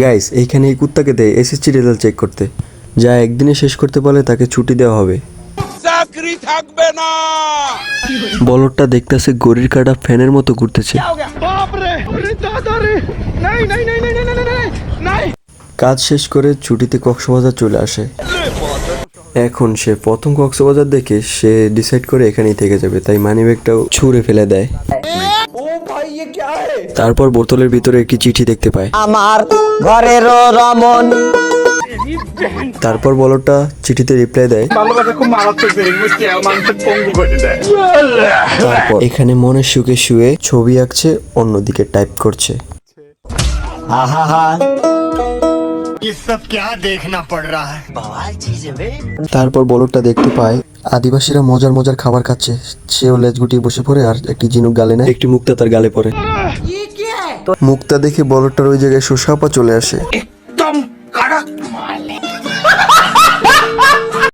Guys এইখানে এই কুত্তাকে দেয় এসএসসি রেজাল্ট চেক করতে। যা একদিনে শেষ করতে পারলে তাকে ছুটি দেওয়া হবে। চাকরি থাকবে না। বলরটা দেখতেছে গড়ির কাটা ফ্যানের মতো ঘুরতেছে। কাজ শেষ করে ছুটিতে কক্সবাজার চলে আসে। এখন সে প্রথম কক্সবাজার দেখে সে ডিসাইড করে এখানেই থেকে যাবে তাই মানিব্যাগটাও ছুঁড়ে ফেলে দেয়। তারপর বোতলের ভিতরে একটি চিঠি দেখতে পায়। আমার ঘরের রমন তারপর বলটা চিঠিতে রিপ্লাই দেয়। তারপর এখানে মনে সুখে শুয়ে ছবি আঁকছে অন্যদিকে টাইপ করছে। আহা ये তারপর বলরটা দেখতে পায় আদিবাসীরা মজার মজার খাবার খাচ্ছে। সেও লেজ গুটিয়ে বসে পড়ে আর একটি জিনুক গালে নেয়। একটি মুক্তা তার গালে পড়ে। মুক্তা দেখে বলরটার ওই জায়গায় শোষাপা চলে আসে।